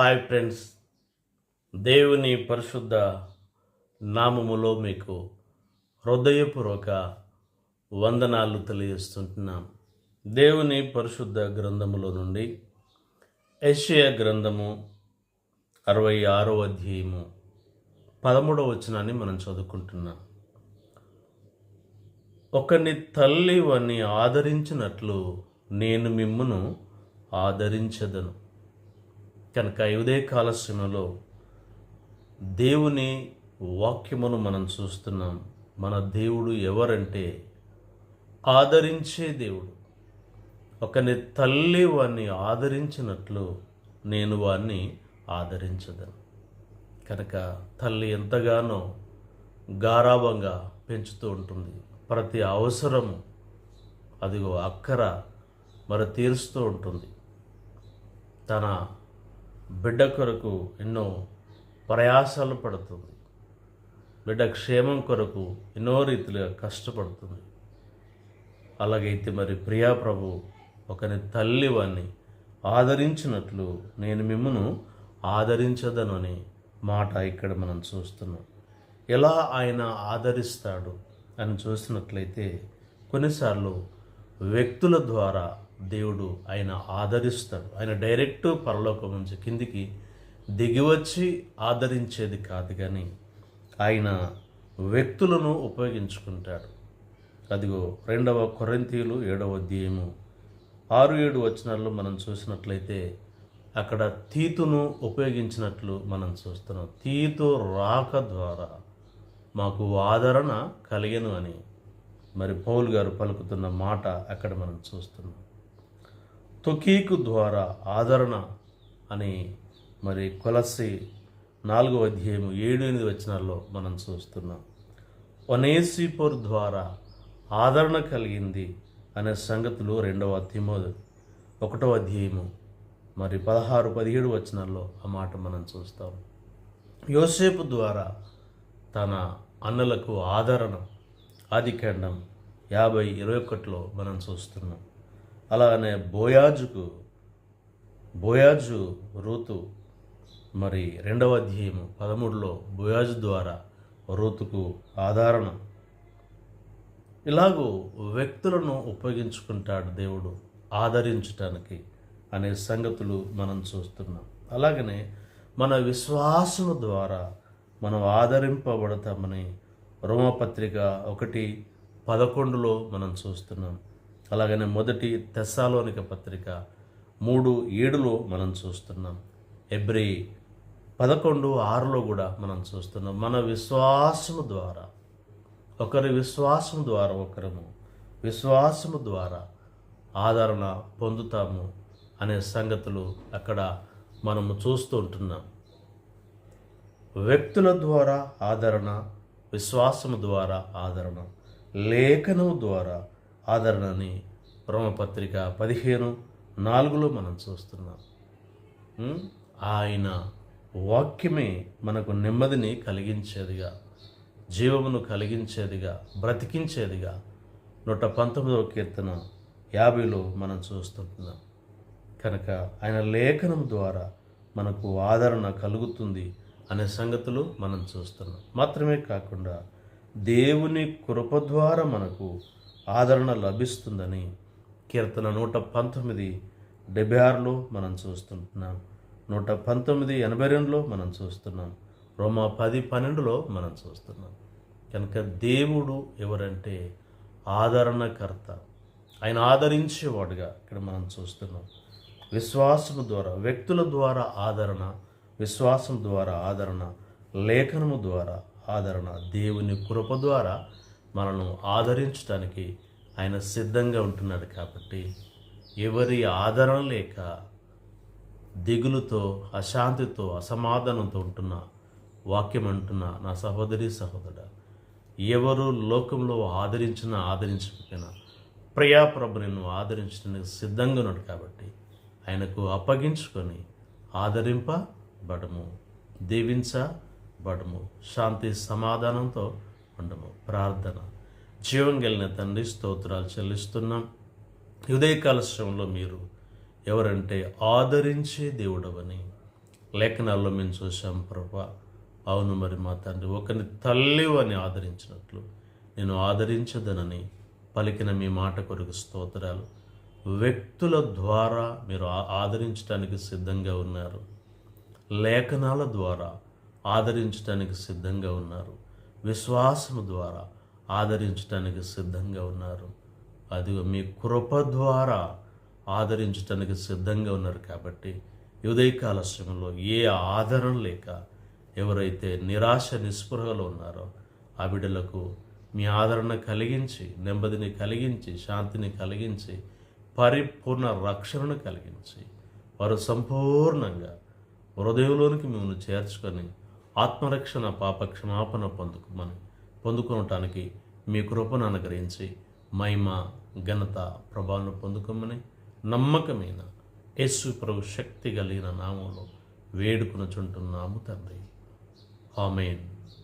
Hi friends. దేవుని పరిశుద్ధ నామములో మీకు హృదయపూర్వక వందనాలు తెలియజేస్తుంటున్నాం. దేవుని పరిశుద్ధ గ్రంథములో నుండి యెషయా గ్రంథము అరవై ఆరో అధ్యాయము పదమూడవ వచనాన్ని మనం చదువుకుంటున్నాం. ఒకని తల్లి వాణ్ణి ఆదరించినట్లు నేను మిమ్మను ఆదరించదను. కనుక ఈ ఉదయకాల సమయంలో దేవుని వాక్యమును మనం చూస్తున్నాం. మన దేవుడు ఎవరంటే ఆదరించే దేవుడు. ఒకని తల్లి వాణ్ణి ఆదరించినట్లు నేను వాణ్ణి ఆదరించదను. కనుక తల్లి ఎంతగానో గారాభంగా పెంచుతూ ఉంటుంది. ప్రతి అవసరము అదిగో అక్కర మరి తీరుస్తూ ఉంటుంది. తన బిడ్డ కొరకు ఎన్నో ప్రయాసాలు పడుతుంది. బిడ్డ క్షేమం కొరకు ఎన్నో రీతిలుగా కష్టపడుతుంది. అలాగైతే మరి ప్రియా ప్రభు ఒకని తల్లి వాణ్ణి ఆదరించినట్లు నేను మిమ్మను ఆదరించదను అనే మాట ఇక్కడ మనం చూస్తున్నాం. ఎలా ఆయన ఆదరిస్తాడు అని చూసినట్లయితే కొన్నిసార్లు వ్యక్తుల ద్వారా దేవుడు ఆయన ఆదరిస్తాడు. ఆయన డైరెక్ట్ పరలోకం నుంచి కిందికి దిగివచ్చి ఆదరించేది కాదు కానీ ఆయన వ్యక్తులను ఉపయోగించుకుంటాడు. అదిగో రెండవ కొరంతీయులు ఏడవ అధ్యాయము ఆరు ఏడు వచనాల్లో మనం చూసినట్లయితే అక్కడ తీతును ఉపయోగించినట్లు మనం చూస్తున్నాం. తీతు రాక ద్వారా మాకు ఆదరణ కలిగను అని మరి పౌల్ గారు పలుకుతున్న మాట అక్కడ మనం చూస్తున్నాం. తొకీకు ద్వారా ఆదరణ అని మరి కొలసి నాలుగో అధ్యాయము ఏడు ఎనిమిది వచనాల్లో మనం చూస్తున్నాం. ఒనేసిపోర్ ద్వారా ఆదరణ కలిగింది అనే సంగతులు రెండవ తిమో ఒకటో అధ్యాయము మరి పదహారు పదిహేడు వచనాల్లో ఆ మాట మనం చూస్తాం. యోసేపు ద్వారా తన అన్నలకు ఆదరణ. ఆదికాండం యాభై ఇరవై ఒకటిలో మనం చూస్తున్నాం. అలానే బోయాజుకు బోయాజు రూతు మరి రెండవ అధ్యాయము పదమూడులో బోయాజు ద్వారా రూతుకు ఆధారణ ఇలాగూ వ్యక్తులను ఉపయోగించుకుంటాడు దేవుడు ఆదరించటానికి అనే సంగతులు మనం చూస్తున్నాం. అలాగనే మన విశ్వాసము ద్వారా మనం ఆదరింపబడతామని రోమపత్రిక ఒకటి పదకొండులో మనం చూస్తున్నాం. అలాగనే మొదటి తెస్సాలోనిక పత్రిక మూడు ఏడులో మనం చూస్తున్నాం. ఎబ్రి పదకొండు ఆరులో కూడా మనం చూస్తున్నాం. మన విశ్వాసము ద్వారా ఒకరి విశ్వాసం ద్వారా ఒకరము విశ్వాసము ద్వారా ఆదరణ పొందుతాము అనే సంగతులు అక్కడ మనము చూస్తూ ఉంటున్నాం. వ్యక్తుల ద్వారా ఆదరణ విశ్వాసము ద్వారా ఆదరణ లేఖనం ద్వారా ఆదరణని రోమపత్రిక పదిహేను నాలుగులో మనం చూస్తున్నాం. ఆయన వాక్యమే మనకు నెమ్మదిని కలిగించేదిగా జీవమును కలిగించేదిగా బ్రతికించేదిగా నూట పంతొమ్మిదవ కీర్తన యాభైలో మనం చూస్తుంటున్నాం. కనుక ఆయన లేఖనం ద్వారా మనకు ఆదరణ కలుగుతుంది అనే సంగతులు మనం చూస్తున్నాం. మాత్రమే కాకుండా దేవుని కృప ద్వారా మనకు ఆదరణ లభిస్తుందని కీర్తన నూట పంతొమ్మిది డెబ్బై ఆరులో మనం చూస్తున్నాం. నూట పంతొమ్మిది ఎనభై రెండులో మనం చూస్తున్నాం. రోమా పది పన్నెండులో మనం చూస్తున్నాం. కనుక దేవుడు ఎవరంటే ఆదరణకర్త. ఆయన ఆదరించేవాడుగా ఇక్కడ మనం చూస్తున్నాం. విశ్వాసము ద్వారా వ్యక్తుల ద్వారా ఆదరణ విశ్వాసం ద్వారా ఆదరణ లేఖనము ద్వారా ఆదరణ దేవుని కృప ద్వారా మనను ఆదరించడానికి ఆయన సిద్ధంగా ఉంటున్నాడు కాబట్టి ఎవరి ఆదరణ లేక దిగులుతో అశాంతితో అసమాధానంతో ఉంటున్న వాక్యం అంటున్న నా సహోదరి సహోదరుడు ఎవరు లోకంలో ఆదరించినా ఆదరించకపోయినా ప్రియాప్రభు నిన్ను ఆదరించడానికి సిద్ధంగా ఉన్నాడు కాబట్టి ఆయనకు అప్పగించుకొని ఆదరింపబడము దీవించబడము శాంతి సమాధానంతో ఉండము ప్రార్థన. జీవం కలిగిన తండ్రి స్తోత్రాలు చెల్లిస్తున్నాం. ఉదయకాల శ్రమంలో మీరు ఎవరంటే ఆదరించే దేవుడవని లేఖనాల్లో మేము చూసాం ప్రభా. అవును మరి మా తండ్రి ఒకరిని తల్లివని ఆదరించినట్లు నేను ఆదరించదనని పలికిన మీ మాట కొరకు స్తోత్రాలు. వ్యక్తుల ద్వారా మీరు ఆదరించడానికి సిద్ధంగా ఉన్నారు. లేఖనాల ద్వారా ఆదరించడానికి సిద్ధంగా ఉన్నారు. విశ్వాసము ద్వారా ఆదరించటానికి సిద్ధంగా ఉన్నారు. అది మీ కృప ద్వారా ఆదరించటానికి సిద్ధంగా ఉన్నారు కాబట్టి ఉదయకాల సమయంలో ఏ ఆదరణ లేక ఎవరైతే నిరాశ నిస్పృహలో ఉన్నారో ఆ బిడ్డలకు మీ ఆదరణ కలిగించి నెమ్మదిని కలిగించి శాంతిని కలిగించి పరిపూర్ణ రక్షణను కలిగించి వారు సంపూర్ణంగా హృదయంలోనికి మిమ్మల్ని చేర్చుకొని ఆత్మరక్షణ పాప క్షమాపణ పొందుకుమని పొందుకోవటానికి మీ కృపను అనుగ్రహించి మహిమ ఘనత ప్రభావం పొందుకోమని నమ్మకమైన యేసు ప్రభు శక్తి కలిగిన నామంలో వేడుకునుచుంటున్నాము తండ్రి. ఆమెన్.